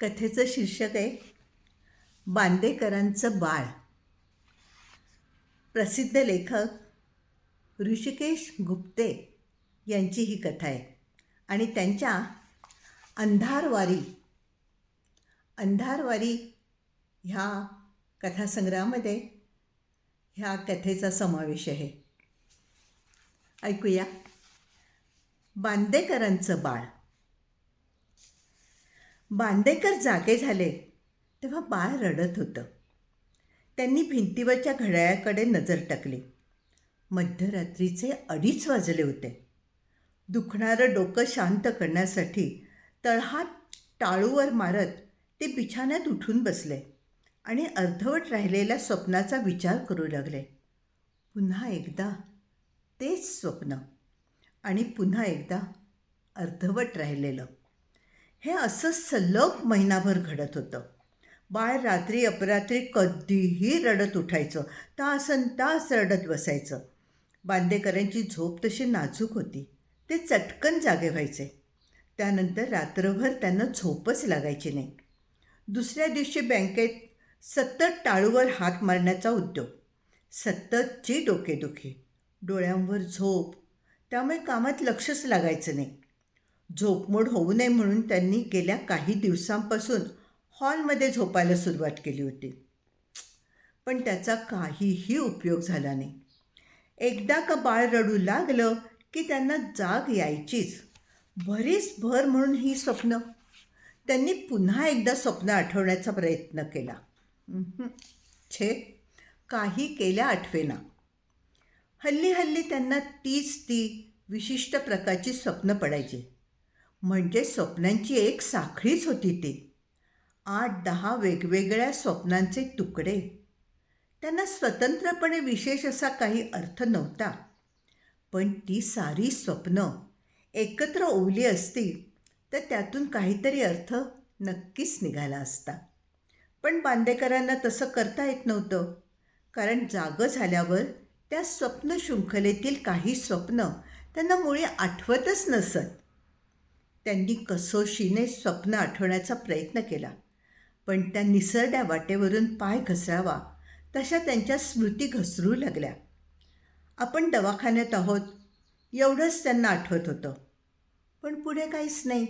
कथेचं शीर्षक आहे बांदेकरांचं बाळ. प्रसिद्ध लेखक ऋषिकेश गुप्ते यांची ही कथा आहे. आणि त्यांच्या अंधारवारी अंधारवारी ह्या कथासंग्रहामध्ये ह्या कथेचा समावेश आहे. ऐकूया. बांदेकरांचं बाळ. बांदेकर जागे झाले तेव्हा बाळ रडत होतं. त्यांनी भिंतीवरच्या घड्याळाकडे नजर टाकली. मध्यरात्रीचे अडीच वाजले होते. दुखणारं डोकं शांत करण्यासाठी तळहात टाळूवर मारत ते बिछाण्यात उठून बसले आणि अर्धवट राहिलेल्या स्वप्नाचा विचार करू लागले. पुन्हा एकदा तेच स्वप्न आणि पुन्हा एकदा अर्धवट राहिलेलं. हे असं सलग महिनाभर घडत होतं. बाळ रात्री अपरात्री कधीही रडत उठायचं. तासन तास रडत बसायचं. बांदेकरांची झोप तशी नाजूक होती. ते चटकन जागे व्हायचे. त्यानंतर रात्रभर त्यांना झोपच लागायची नाही. दुसऱ्या दिवशी बँकेत सतत टाळूवर हात मारण्याचा उद्योग. सततची डोकेदुखी डोळ्यांवर झोप त्यामुळे कामात लक्षच लागायचं नाही. झोपमोड होऊ नये म्हणून त्यांनी गेल्या काही दिवसांपासून हॉलमध्ये झोपायला सुरुवात केली होती. पण त्याचा काहीही उपयोग झाला नाही. एकदा का बाळ रडू लागलं की त्यांना जाग यायचीच. भरीच भर म्हणून ही स्वप्न. त्यांनी पुन्हा एकदा स्वप्न आठवण्याचा प्रयत्न केला. छे. काही केल्या आठवेना. हल्ली हल्ली त्यांना तीच ती विशिष्ट प्रकारची स्वप्न पडायची. म्हणजे स्वप्नांची एक साखळीच होती ती. आठ दहा वेगवेगळ्या स्वप्नांचे तुकडे. त्यांना स्वतंत्रपणे विशेष असा काही अर्थ नव्हता. पण ती सारी स्वप्न एकत्र ओवली असती तर त्यातून काहीतरी अर्थ नक्कीच निघाला असता. पण बांदेकरांना तसं करता येत नव्हतं कारण जागं झाल्यावर त्या स्वप्न शृंखलेतील काही स्वप्न त्यांना मुळी आठवतच नसत. त्यांनी कसोशीने स्वप्न आठवण्याचा प्रयत्न केला. पण त्या निसरड्या वाटेवरून पाय घसरावा तशा त्यांच्या स्मृती घसरू लागल्या. आपण दवाखान्यात आहोत एवढंच त्यांना आठवत होतं. पण पुढे काहीच नाही.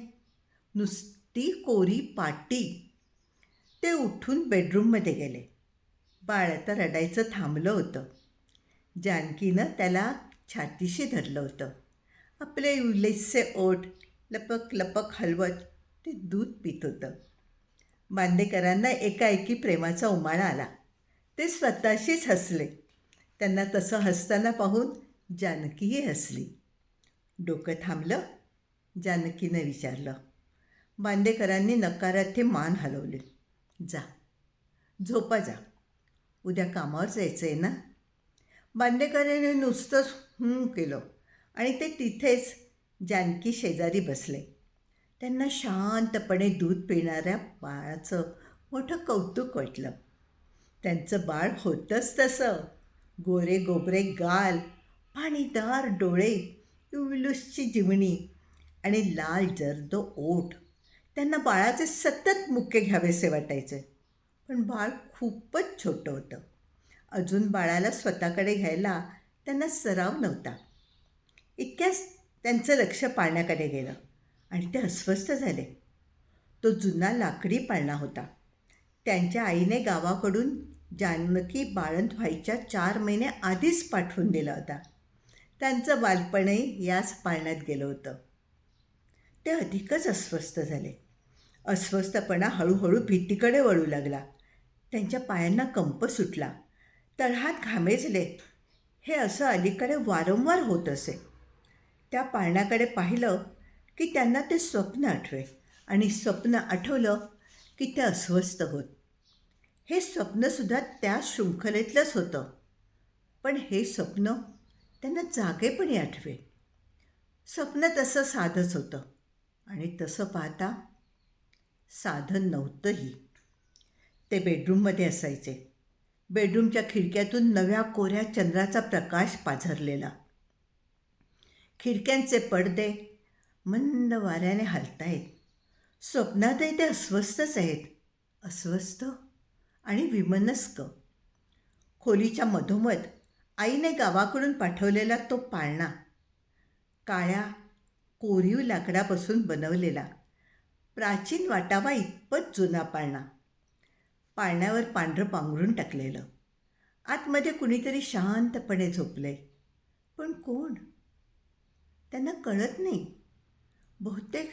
नुसती कोरी पाटी. ते उठून बेडरूममध्ये गेले. बाळ आता रडायचं थांबलं होतं. जानकीनं त्याला छातीशी धरलं होतं. आपले उल्लेसचे ओठ लपक लपक हलवत ते दूध पित होतं. बांदेकरांना एकाएकी प्रेमाचा उमाळा आला. ते स्वतःशीच हसले. त्यांना तसं हसताना पाहून जानकीही हसली. डोकं थांबलं. जानकीनं विचारलं बांदेकरांनी नकारार्थी मान हलवले. जा. झोपा जा. उद्या कामावर जायचं आहे ना? बांदेकरांनी नुसतंच हूं केलं आणि ते तिथेच जानकी शेजारी बसले. त्यांना शांतपणे दूध पिणाऱ्या बाळाचं मोठं कौतुक वाटलं. त्यांचं बाळ होतंच तसं. गोरे गोबरे गाल पाणीदार डोळे उलुसची जिवणी आणि लाल जर्द ओठ. त्यांना बाळाचे सतत मुके घ्यावेसे वाटायचे. पण बाळ खूपच छोटं होतं. अजून बाळाला स्वतःकडे घ्यायला त्यांना सराव नव्हता. इतक्याच त्यांचं लक्ष पाळण्याकडे गेलं आणि ते अस्वस्थ झाले. तो जुना लाकडी पाळणा होता. त्यांच्या आईने गावाकडून जानकी बाळंत व्हायच्या चार महिने आधीच पाठवून दिला होता. त्यांचं बालपणही याच पाळण्यात गेलं होतं. ते अधिकच अस्वस्थ झाले. अस्वस्थपणा हळूहळू भीतीकडे वळू लागला. त्यांच्या पायांना कंप सुटला. तळहात घामेजले. हे असं अलीकडे वारंवार होत असे. त्या पाळण्याकडे पाहिलं की त्यांना ते स्वप्न आठवे आणि स्वप्न आठवलं की ते अस्वस्थ होत. हे स्वप्नसुद्धा त्या शृंखलेतलंच होतं. पण हे स्वप्न त्यांना जागेपणी आठवे. स्वप्न तसं साधंच होतं आणि तसं पाहता साधन नव्हतंही. ते बेडरूममध्ये असायचे. बेडरूमच्या खिडक्यातून नव्या कोऱ्या चंद्राचा प्रकाश पाझरलेला. खिडक्यांचे पडदे मंद वाऱ्याने हलतायत. स्वप्नातही ते अस्वस्थच आहेत. अस्वस्थ आणि विमनस्क. खोलीच्या मधोमध आईने गावाकडून पाठवलेला तो पाळणा. काळ्या कोरीव लाकडापासून बनवलेला. प्राचीन वाटावा इतपत जुना पाळणा. पाळण्यावर पांढरं पांघरून टाकलेलं. आतमध्ये कुणीतरी शांतपणे झोपलंय. पण कोण? त्यांना कळत नाही. बहुतेक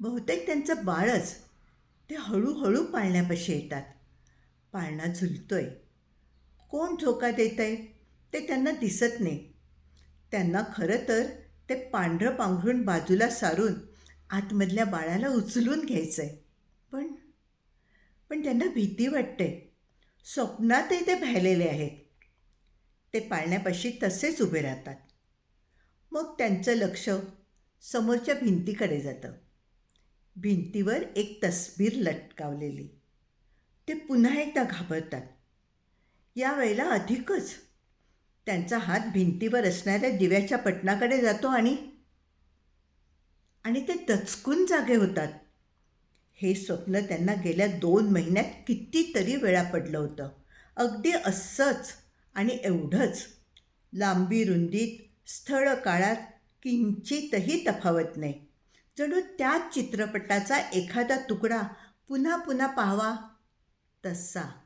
बहुतेक त्यांचं बाळच ते हळूहळू पाळण्यापाशी येतात. पाळणा झुलतोय. कोण झोका देत आहे ते त्यांना दिसत नाही. त्यांना खरं तर ते पांढरं पांघरून बाजूला सारून आतमधल्या बाळाला उचलून घ्यायचं आहे पण पण त्यांना भीती वाटते. स्वप्नातही ते भ्यालेले आहेत. ते पाळण्यापाशी तसेच उभे राहतात. मग त्यांचं लक्ष समोरच्या भिंतीकडे जातं. भिंतीवर एक तस्वीर लटकावलेली. ते पुन्हा एकदा घाबरतात. यावेळेला अधिकच त्यांचा हात भिंतीवर असणाऱ्या दिव्याच्या पटनाकडे जातो आणि आणि ते दचकून जागे होतात. हे स्वप्न त्यांना गेल्या दोन महिन्यात कितीतरी वेळा पडलं होतं. अगदी असंच आणि एवढंच. लांबी रुंदीत स्थळ काळात किंचितही तफावत नाही. जणू त्याच चित्रपटाचा एखादा तुकडा पुन्हा पुन्हा पाहावा तसा.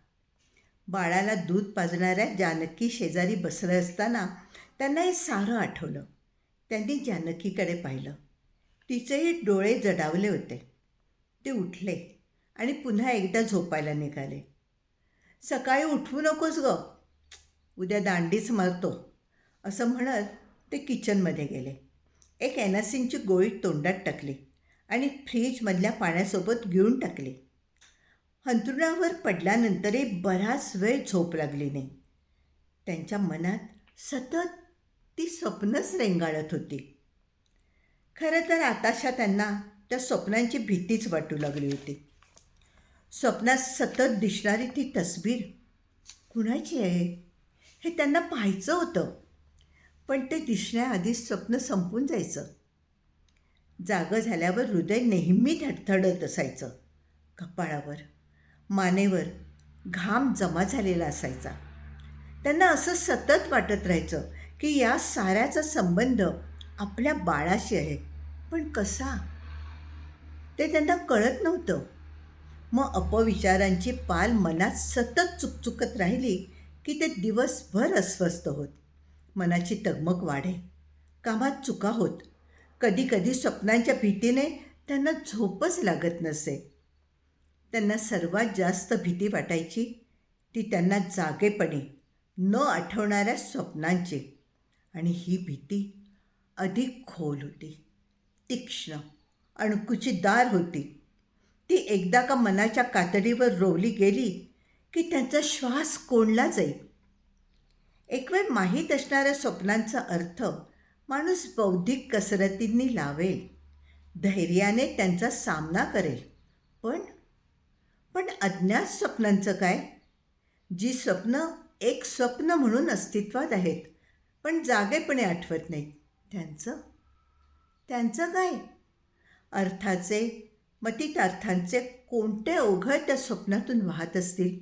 बाळाला दूध पाजणाऱ्या जानकी शेजारी बसलं असताना त्यांना हे सारं आठवलं. त्यांनी जानकीकडे पाहिलं. तिचेही डोळे जडावले होते. ते उठले आणि पुन्हा एकदा झोपायला निघाले. सकाळी उठवू नकोस ग. उद्या दांडीच मारतो. असं म्हणत ते किचनमध्ये गेले. एक एनासिनची गोळी तोंडात टाकली आणि फ्रीजमधल्या पाण्यासोबत गिळून टाकली. अंथरुणावर पडल्यानंतरही बराच वेळ झोप लागली नाही. त्यांच्या मनात सतत ती स्वप्नच रेंगाळत होती. खरं तर आताशा त्यांना त्या स्वप्नांची भीतीच वाटू लागली होती. स्वप्नात सतत दिसणारी ती तस्वीर कुणाची आहे? हे त्यांना पाहायचं होतं. पण ते दिसण्याआधीच स्वप्न संपून जायचं. जागं झाल्यावर हृदय नेहमी धडधडत असायचं. कपाळावर मानेवर घाम जमा झालेला असायचा. त्यांना असं सतत वाटत राहायचं की या साऱ्याचा संबंध आपल्या बाळाशी आहे. पण कसा? ते त्यांना कळत नव्हतं. मग अपविचारांची पाल मनात सतत चुकचुकत राहिली की ते दिवसभर अस्वस्थ होत. मनाची तगमग वाढे. कामात चुका होत. कधीकधी स्वप्नांच्या भीतीने त्यांना झोपच लागत नसे. त्यांना सर्वात जास्त भीती वाटायची ती त्यांना जागेपणी न आठवणाऱ्या स्वप्नांची. आणि ही भीती अधिक खोल होती. तीक्ष्ण अणकुचीदार होती. ती एकदा का मनाच्या कातडीवर रोवली गेली की त्यांचा श्वास कोंडला जाईल एक वेळ माहीत असणाऱ्या स्वप्नांचा अर्थ माणूस बौद्धिक कसरतींनी लावेल. धैर्याने त्यांचा सामना करेल. पण पण अज्ञात स्वप्नांचं काय? जी स्वप्न एक स्वप्न म्हणून अस्तित्वात आहेत पण जागेपणे आठवत नाहीत त्यांचं? त्यांचं काय? अर्थाचे मतितार्थांचे कोणते ओघळ त्या स्वप्नातून वाहत असतील?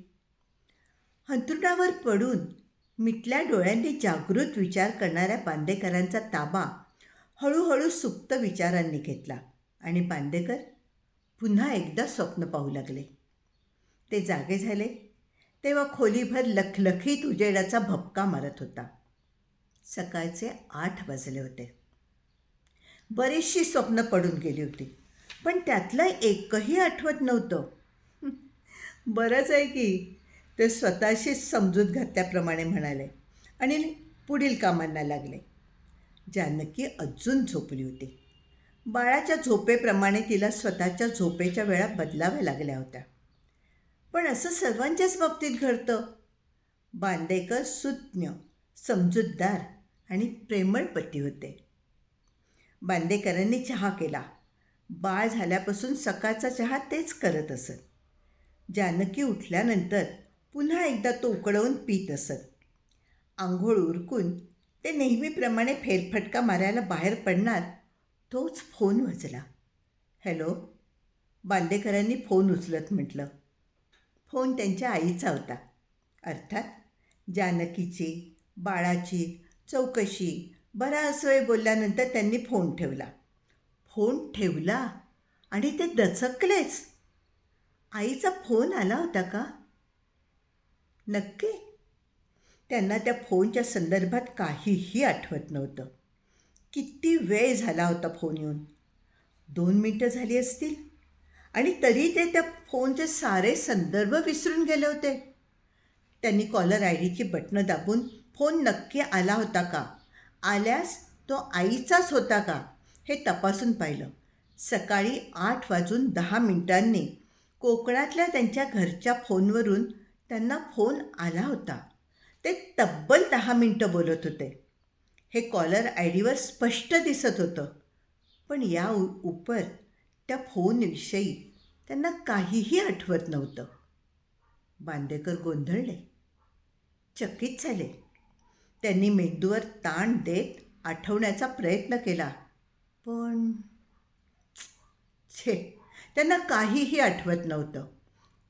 अंतरुणावर पडून मिटल्या डोळ्यांनी जागृत विचार करणाऱ्या बांदेकरांचा ताबा हळूहळू सुप्त विचारांनी घेतला. आणि बांदेकर पुन्हा एकदा स्वप्न पाहू लागले. ते जागे झाले. तेव्हा खोलीभर लखलखीत उजेडाचा भपका मारत होता. सकाळचे आठ वाजले होते. बरीचशी स्वप्न पडून गेली होती. पण त्यातलं एकही आठवत नव्हतं. बरंच आहे की ते स्वतःशीच समजूत घातल्याप्रमाणे म्हणाले आणि पुढील कामांना लागले. जानकी अजून झोपली होती. बाळाच्या झोपेप्रमाणे तिला स्वतःच्या झोपेच्या वेळा बदलाव्या लागल्या होत्या. पण असं सर्वांच्याच बाबतीत घडतं. बांदेकर सुज्ञ समजूतदार आणि प्रेमळ पती होते. बांदेकरांनी चहा केला. बाळ झाल्यापासून सकाळचा चहा तेच करत असत. जानकी उठल्यानंतर पुन्हा एकदा तो उकडवून पीत असत. आंघोळ उरकून ते नेहमीप्रमाणे फेरफटका मारायला बाहेर पडणार तोच फोन वाजला. हॅलो बांदेकरांनी फोन उचलत म्हटलं. फोन त्यांच्या आईचा होता. अर्थात जानकीची बाळाची चौकशी बराच वेळ बोलल्यानंतर त्यांनी फोन ठेवला. फोन ठेवला आणि ते दचकलेच. आईचा फोन आला होता का? नक्की. त्यांना त्या फोनच्या संदर्भात काहीही आठवत नव्हतं. किती वेळ झाला होता फोन येऊन? दोन मिनटं झाली असतील? आणि तरी ते त्या फोनचे सारे संदर्भ विसरून गेले होते. त्यांनी कॉलर आय डीची बटणं दाबून फोन नक्की आला होता का? आल्यास तो आईचाच होता का? हे तपासून पाहिलं. सकाळी आठ वाजून दहा मिनिटांनी कोकणातल्या त्यांच्या घरच्या फोनवरून त्यांना फोन आला होता. ते तब्बल दहा मिनटं बोलत होते. हे कॉलर आय डीवर स्पष्ट दिसत होतं. पण या उ उपर त्या फोनविषयी त्यांना काहीही आठवत नव्हतं. बांदेकर गोंधळले. चकित झाले. त्यांनी मेंदूवर ताण देत आठवण्याचा प्रयत्न केला. पण छे त्यांना काहीही आठवत नव्हतं.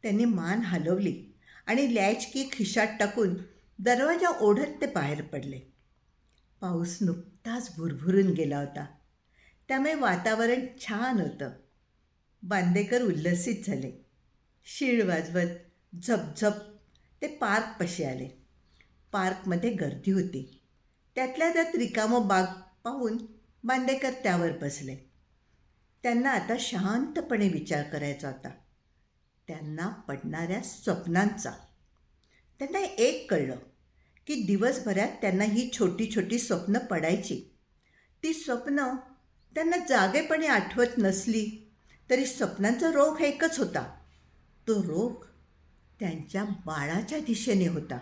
त्यांनी मान हलवली. आणि लॅच की खिशात टाकून दरवाजा ओढत ते बाहेर पडले. पाऊस नुकताच भुरभुरून गेला होता. त्यामुळे वातावरण छान होतं. बांदेकर उल्लसित झाले. शीळ वाजवत झपझप ते पार्कपाशी आले. पार्कमध्ये गर्दी होती. त्यातल्या त्यात रिकामं बाग पाहून बांदेकर त्यावर बसले. त्यांना आता शांतपणे विचार करायचा होता. त्यांना पडणाऱ्या स्वप्नांचा. त्यांना एक कळलं की दिवसभरात त्यांना ही छोटी छोटी स्वप्न पडायची. ती स्वप्न त्यांना जागेपणे आठवत नसली तरी स्वप्नांचा रोग एकच होता. तो रोग त्यांच्या बाळाच्या दिशेने होता.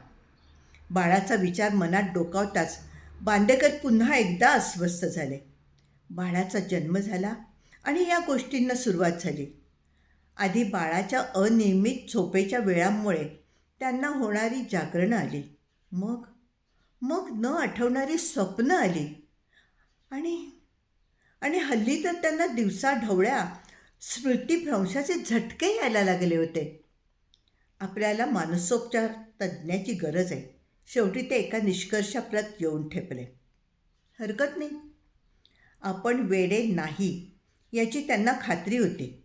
बाळाचा विचार मनात डोकावताच बांदेकर पुन्हा एकदा अस्वस्थ झाले. बाळाचा जन्म झाला आणि या गोष्टींना सुरुवात झाली. आधी बाळाच्या अनियमित झोपेच्या वेळांमुळे त्यांना होणारी जागरणं आली. मग? मग न आठवणारी स्वप्न आली. आणि आणि हल्ली तर त्यांना दिवसा ढवळ्या स्मृतीभ्रंशाचे झटके यायला लागले होते. आपल्याला मानसोपचार तज्ज्ञाची गरज आहे. शेवटी ते एका निष्कर्षाप्रत येऊन ठेपले. हरकत नाही. आपण वेडे नाही याची त्यांना खात्री होती.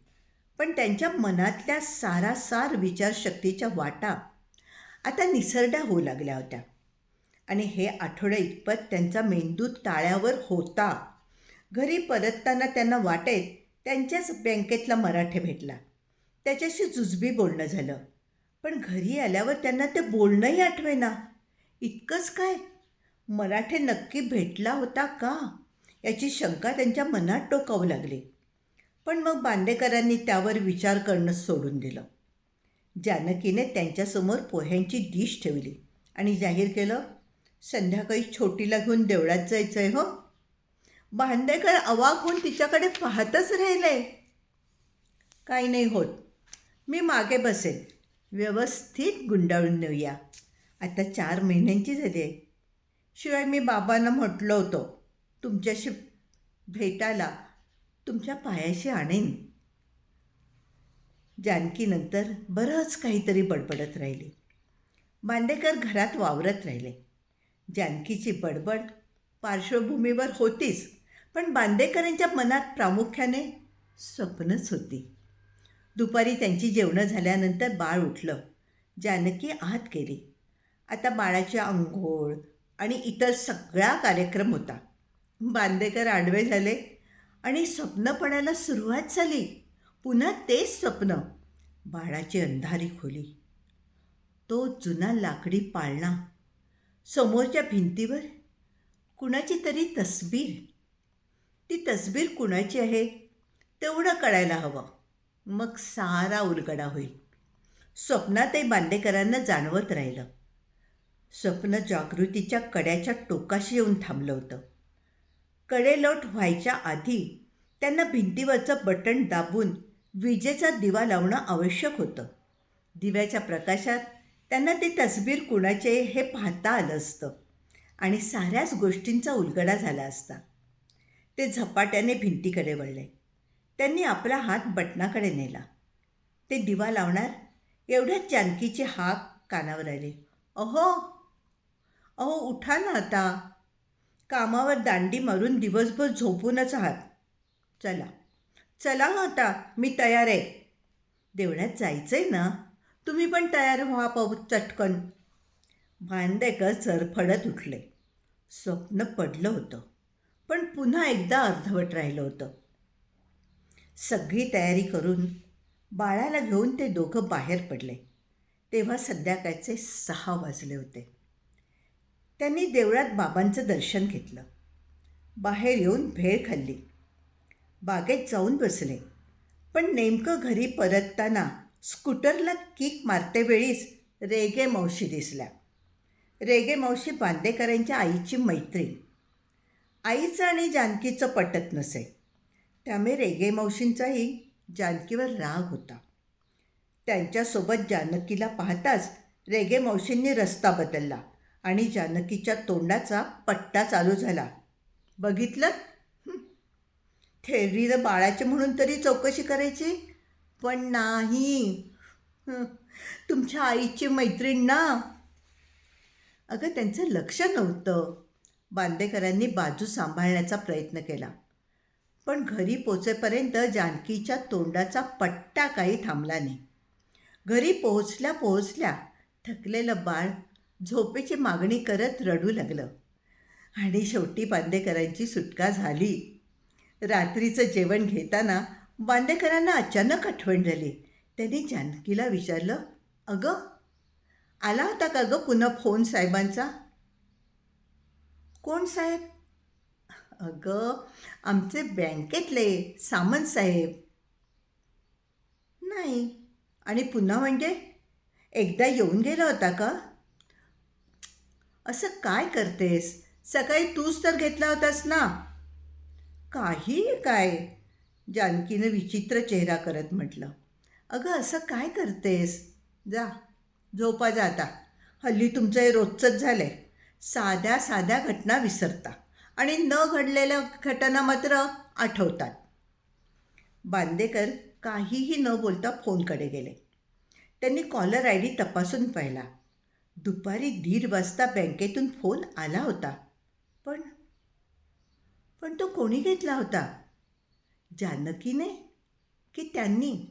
पण त्यांच्या मनातल्या सारासार विचारशक्तीच्या वाटा आता निसरड्या होऊ लागल्या होत्या. आणि हे आठवड्या इतपत त्यांचा मेंदू ताळ्यावर होता. घरी परतताना त्यांना वाटेत त्यांच्याच बँकेतला मराठे भेटला. त्याच्याशी जुजबी बोलणं झालं. पण घरी आल्यावर त्यांना ते बोलणंही आठवेना. इतकंच काय? मराठे नक्की भेटला होता का? याची शंका त्यांच्या मनात टोकावू लागली. पण मग बांदेकरांनी त्यावर विचार करणं सोडून दिलं. जानकीने त्यांच्यासमोर पोह्यांची डिश ठेवली आणि जाहीर केलं संध्याकाळी छोटीला घेऊन देवळात जायचं आहे हो. बांदेकर अवाक होऊन तिच्याकडे पाहतच राहिले काही नाही होत. मी मागे बसेन. व्यवस्थित गुंडाळून नेऊया. आता चार महिन्यांची झाली आहे शिवाय मी बाबांना म्हटलं होतं तुमच्याशी भेटायला तुमच्या पायाशी आणेन. जानकीनंतर बरंच काहीतरी बडबडत राहिली. बांदेकर घरात वावरत राहिले. जानकीची बडबड पार्श्वभूमीवर होतीच पण बांदेकरांच्या मनात प्रामुख्याने स्वप्नच होती. दुपारी त्यांची जेवणं झाल्यानंतर बाळ उठलं. जानकी आत गेली. आता बाळाची आंघोळ आणि इतर सगळा कार्यक्रम होता. बांदेकर आडवे झाले. आणि स्वप्न पडायला सुरुवात झाली. पुन्हा तेच स्वप्न. बाळाची अंधारी खोली. तो जुना लाकडी पाळणा. समोरच्या भिंतीवर कुणाची तरी तस्बीर. ती तस्बीर कुणाची आहे? तेवढं कळायला हवं. मग सारा उलगडा होईल. स्वप्नातही बांदेकरांना जाणवत राहिलं. स्वप्न जागृतीच्या कड्याच्या टोकाशी येऊन थांबलं होतं. कडेलोट व्हायच्या आधी त्यांना भिंतीवरचं बटण दाबून विजेचा दिवा लावणं आवश्यक होतं. दिव्याच्या प्रकाशात त्यांना ते तसबीर कुणाचे हे पाहता आलं असतं आणि साऱ्याच गोष्टींचा उलगडा झाला असता. ते झपाट्याने भिंतीकडे वळले. त्यांनी आपला हात बटनाकडे नेला. ते दिवा लावणार एवढ्याच जानकीची हाक कानावर आली. अहो अहो उठा ना आता. कामावर दांडी मारून दिवसभर झोपूनच आहात. चला. चला हं आता. मी तयार आहे. देवण्यात जायचं आहे ना? तुम्ही पण तयार व्हा पाहू चटकन. भांडेकर चरफडत उठले. स्वप्न पडलं होतं. पण पुन्हा एकदा अर्धवट राहिलं होतं. सगळी तयारी करून बाळाला घेऊन ते दोघं बाहेर पडले. तेव्हा संध्याकाळचे सहा वाजले होते. त्यांनी देवळात बाबांचं दर्शन घेतलं. बाहेर येऊन भेळ खाल्ली. बागेत जाऊन बसले. पण नेमकं घरी परतताना स्कूटरला किक मारतेवेळीच रेगे मावशी दिसल्या. रेगे मावशी बांदेकरांच्या आईची मैत्रीण. आईचं आणि जानकीचं पटत नसे. त्यामुळे रेगे मावशींचाही जानकीवर राग होता. त्यांच्यासोबत जानकीला पाहताच रेगे मावशींनी रस्ता बदलला. आणि जानकीच्या तोंडाचा पट्टा चालू झाला. बघितलं? थेरीनं बाळाचे म्हणून तरी चौकशी करायची? पण नाही. तुमच्या आईची मैत्रीण ना अगं त्यांचं लक्ष नव्हतं. बांदेकरांनी बाजू सांभाळण्याचा प्रयत्न केला. पण घरी पोचेपर्यंत जानकीच्या तोंडाचा पट्टा काही थांबला नाही. घरी पोहोचल्या पोहोचल्या थकलेलं बाळ झोपेची मागणी करत रडू लागलं. आणि शेवटी बांदेकरांची सुटका झाली. रात्रीचं जेवण घेताना बांदेकरांना अचानक आठवण झाली. त्यांनी जानकीला विचारलं अगं आला होता का गं पुन्हा फोन साहेबांचा? कोण साहेब? अगं आमचे बँकेतले सामंत साहेब. नाही. आणि पुन्हा म्हणजे? एकदा येऊन गेला होता का? असं काय करतेस? सकाळी तूच तर घेतला होतास ना? काही काय? जानकीनं विचित्र चेहरा करत म्हटलं. अगं असं काय करतेस? जा झोपा जा आता. हल्ली तुमचं हे रोजचंच झालं आहे साध्या साध्या घटना विसरता आणि न घडलेल्या घटना मात्र आठवतात. बांदेकर काहीही न बोलता फोनकडे गेले. त्यांनी कॉलर आय डी तपासून पाहिला. दुपारी दीड वाजता बँकेतून फोन आला होता. पण पण तो कोणी घेतला होता? जानकीने? की त्यांनी?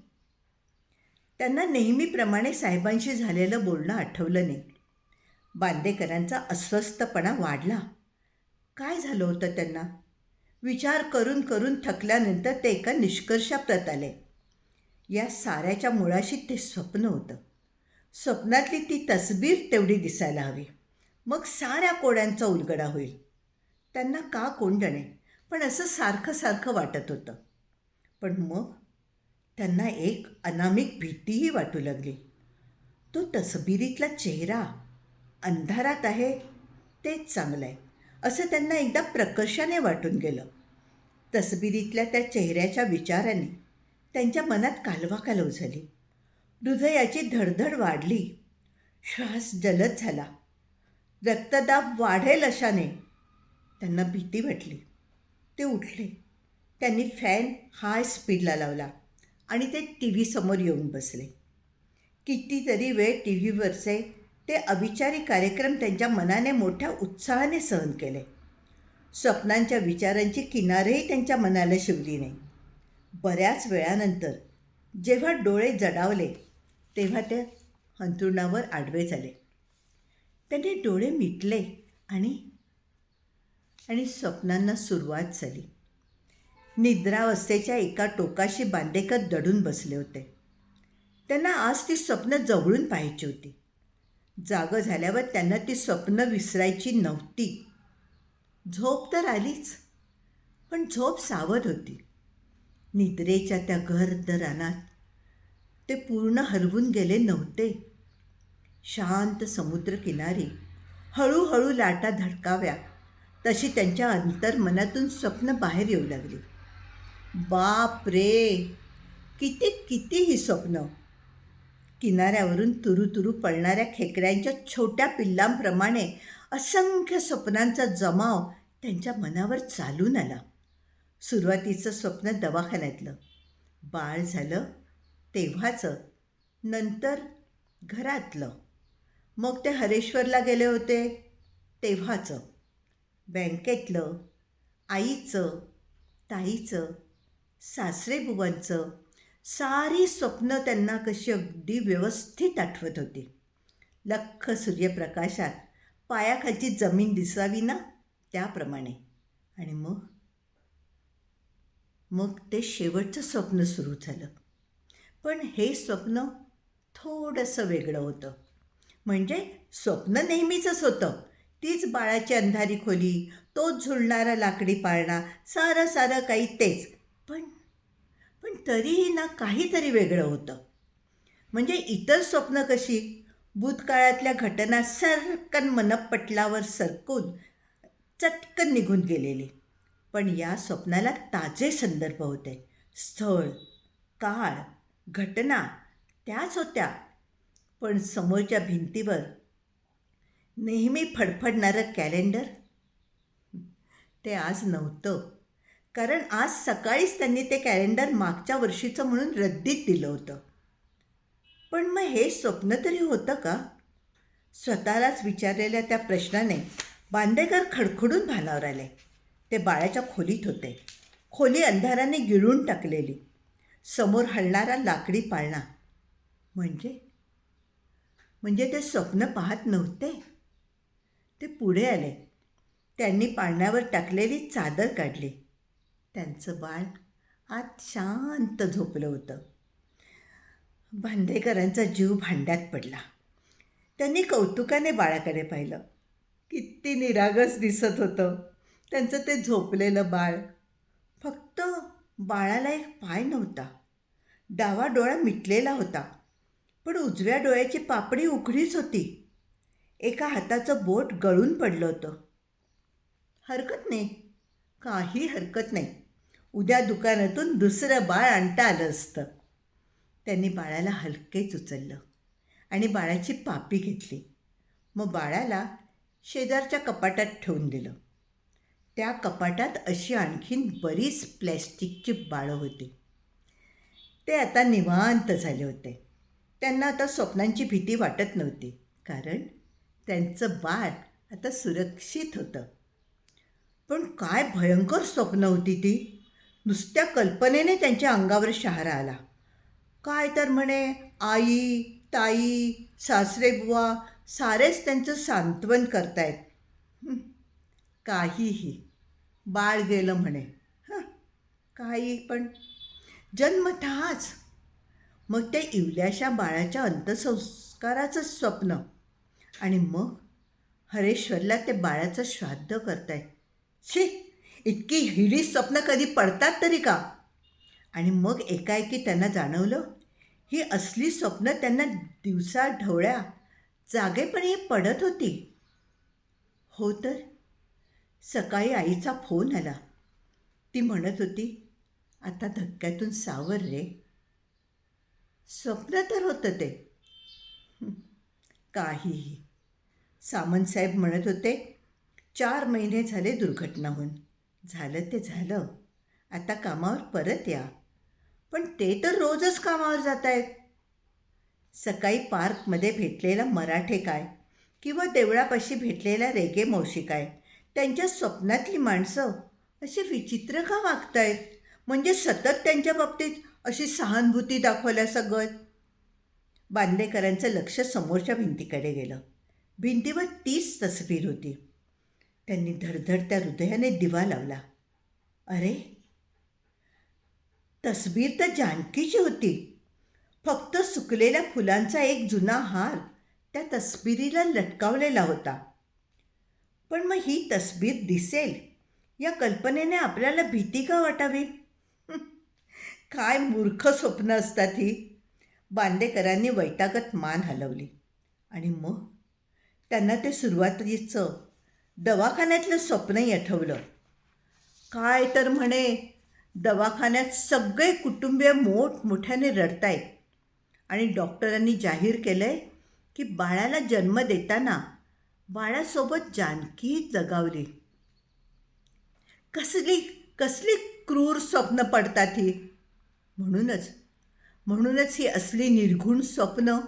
त्यांना नेहमीप्रमाणे साहेबांशी झालेलं बोलणं आठवलं नाही. बांदेकरांचा अस्वस्थपणा वाढला. काय झालं होतं त्यांना? विचार करून करून थकल्यानंतर ते एका निष्कर्षाप्रत आले. या साऱ्याच्या मुळाशी ते स्वप्न होतं. स्वप्नातली ती तसबीर तेवढी दिसायला हवी. मग साऱ्या कोड्यांचा उलगडा होईल. त्यांना का कोण जाणे? पण असं सारखं सारखं वाटत होतं. पण मग त्यांना एक अनामिक भीतीही वाटू लागली. तो तसबिरीतला चेहरा अंधारात आहे तेच चांगलं आहे असं त्यांना एकदा प्रकर्षाने वाटून गेलं. तसबिरीतल्या त्या चेहऱ्याच्या विचाराने त्यांच्या मनात कालवाकालव झाली. हृदयाची धडधड वाढली. श्वास जलद झाला. रक्तदाब वाढेल अशाने त्यांना भीती वाटली. ते उठले. त्यांनी फॅन हाय स्पीडला लावला आणि ते टी व्हीसमोर येऊन बसले. कितीतरी वेळ टी व्हीवरचे ते अविचारी कार्यक्रम त्यांच्या मनाने मोठ्या उत्साहाने सहन केले. स्वप्नांच्या विचारांची किनारेही त्यांच्या मनाला शिवली नाही. बऱ्याच वेळानंतर जेव्हा डोळे जडावले तेव्हा ते अंथरुणावर आडवे झाले. त्यांनी डोळे मिटले आणि आणि स्वप्नांना सुरुवात झाली. निद्रावस्थेच्या एका टोकाशी बांदेकर दडून बसले होते. त्यांना आज ती स्वप्न जवळून पाहायची होती. जागं झाल्यावर त्यांना ती स्वप्न विसरायची नव्हती. झोप तर आलीच पण झोप सावध होती. निद्रेच्या त्या गर्द रानात ते पूर्ण हरवून गेले नव्हते. शांत समुद्रकिनारी हळूहळू लाटा धडकाव्या तशी त्यांच्या अंतर्मनातून स्वप्न बाहेर येऊ लागली. बाप रे! किती किती ही स्वप्न! किनाऱ्यावरून तुरुतुरू पळणाऱ्या खेकड्यांच्या छोट्या पिल्लांप्रमाणे असंख्य स्वप्नांचा जमाव त्यांच्या मनावर चालून आला. सुरुवातीचं स्वप्न दवाखान्यातलं. बाळ झालं तेव्हाचं नंतर घरातलं. मग ते हरेश्वरला गेले होते. तेव्हाचं बँकेतलं आईचं ताईचं सासरेबुवांचं सारी स्वप्न त्यांना कशी अगदी व्यवस्थित आठवत होती. लख्ख सूर्यप्रकाशात पायाखालची जमीन दिसावी ना त्याप्रमाणे. आणि मग? मग ते शेवटचं स्वप्न सुरू झालं. पण हे स्वप्न थोडंसं वेगळं होतं. म्हणजे स्वप्न नेहमीचंच होतं. तीच बाळाची अंधारी खोली तोच झुलणारा लाकडी पाळणा सारं सारं काही तेच. पण पण तरीही ना काहीतरी वेगळं होतं. म्हणजे इतर स्वप्न कशी? भूतकाळातल्या घटना सरकन मनपटलावर सरकून चटकन निघून गेलेली. पण या स्वप्नाला ताजे संदर्भ होते. स्थळ काळ घटना त्याच होत्या. पण समोरच्या भिंतीवर नेहमी फडफडणारं कॅलेंडर ते आज नव्हतं. कारण आज सकाळीच त्यांनी ते कॅलेंडर मागच्या वर्षीचं म्हणून रद्दीत दिलं होतं. पण मग हे स्वप्न तरी होतं का? स्वतःलाच विचारलेल्या त्या प्रश्नाने बांदेकर खडखडून भानावर आले. ते बाळाच्या खोलीत होते. खोली अंधाराने गिळून टाकलेली. समोर हलणारा लाकडी पाळणा. म्हणजे? म्हणजे ते स्वप्न पाहत नव्हते? ते पुढे आले. त्यांनी पाळण्यावर टाकलेली चादर काढली. त्यांचं बाळ आत शांत झोपलं होतं. भांडेकरांचा जीव भांड्यात पडला. त्यांनी कौतुकाने बाळाकडे पाहिलं. किती निरागस दिसत होतं. त्यांचं ते झोपलेलं बाळ. फक्त बाळाला एक पाय नव्हता. डावा डोळा मिटलेला होता. पण उजव्या डोळ्याची पापडी उघडीच होती. एका हाताचं बोट गळून पडलं होतं. हरकत नाही. काही हरकत नाही. उद्या दुकानातून दुसरं बाळ आणता आलं असतं. त्यांनी बाळाला हलकेच उचललं आणि बाळाची पापी घेतली. मग बाळाला शेजारच्या कपाटात ठेवून दिलं. त्या कपाटात अशी आणखीन बरीच प्लॅस्टिकची बाळं होती. ते आता निवांत झाले होते. त्यांना आता स्वप्नांची भीती वाटत नव्हती. कारण त्यांचं बाळ आता सुरक्षित होतं. पण काय भयंकर स्वप्न होती ती. नुसत्या कल्पनेने त्यांच्या अंगावर शहारा आला. काय तर म्हणे आई ताई सासरेबुवा सारेच त्यांचं सांत्वन करतायत. काहीही. बाळ गेलं म्हणे. हां काही पण. जन्मतःच. मग त्या इवल्याशा बाळाच्या अंत्यसंस्काराचं स्वप्न. आणि मग हरेश्वरला ते बाळाचं श्राद्ध करतायत. शी इतकी हिरी स्वप्न कधी पडतात तरी का? आणि मग एकाएकी त्यांना जाणवलं ही असली स्वप्न त्यांना दिवसा ढवळ्या जागेपणी पडत होती. हो तर सकाळी आईचा फोन आला. ती म्हणत होती आता धक्क्यातून सावर रे स्वप्न तर होतं ते. काहीही. सामंतसाहेब म्हणत होते चार महिने झाले दुर्घटना होऊन झालं ते झालं. आता कामावर परत या. पण ते तर रोजच कामावर जात आहेत सकाळी पार्कमध्ये भेटलेला मराठे काय? किंवा देवळापाशी भेटलेला रेगे मावशी काय? त्यांच्या स्वप्नातली माणसं असे विचित्र का वागतायत? म्हणजे सतत त्यांच्या बाबतीत अशी सहानुभूती दाखवल्या सगळं बांदेकरांचं लक्ष समोरच्या भिंतीकडे गेलं. भिंतीवर तीच तस्वीर होती. त्यांनी धडधडत्या हृदयाने दिवा लावला. अरे! तस्वीर तर जानकीची होती. फक्त सुकलेल्या फुलांचा एक जुना हार त्या तस्बिरीला लटकावलेला होता. पण मग ही तस्बीर दिसेल या कल्पनेने आपल्याला भीती का वाटावी? काय मूर्ख स्वप्न असतात ही? बांदेकरांनी वैतागत मान हलवली. आणि मग? त्यांना ते सुरुवातीचं दवाखान्यातलं स्वप्नही आठवलं काय तर म्हणे दवाखान्यात सगळे कुटुंबीय मोठमोठ्याने रडतायत. आणि डॉक्टरांनी जाहीर केलं आहे की बाळाला जन्म देताना बाळासोबत जानकी जगावली. कसली कसली क्रूर स्वप्न पडतात ही? म्हणूनच म्हणूनच ही असली निर्घुण स्वप्न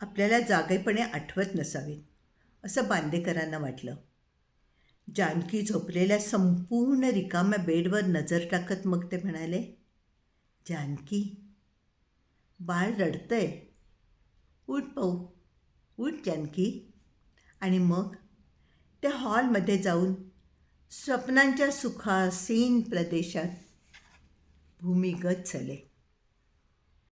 आपल्याला जागेपणे आठवत नसावीत असं बांदेकरांना वाटलं. जानकी झोपलेल्या संपूर्ण रिकाम्या बेडवर नजर टाकत मग ते म्हणाले जानकी बाळ रडतंय. उठ पाहू उठ जानकी. आणि मग त्या हॉलमध्ये जाऊन स्वप्नांच्या सुखासीन प्रदेशात भूमिगत झाले.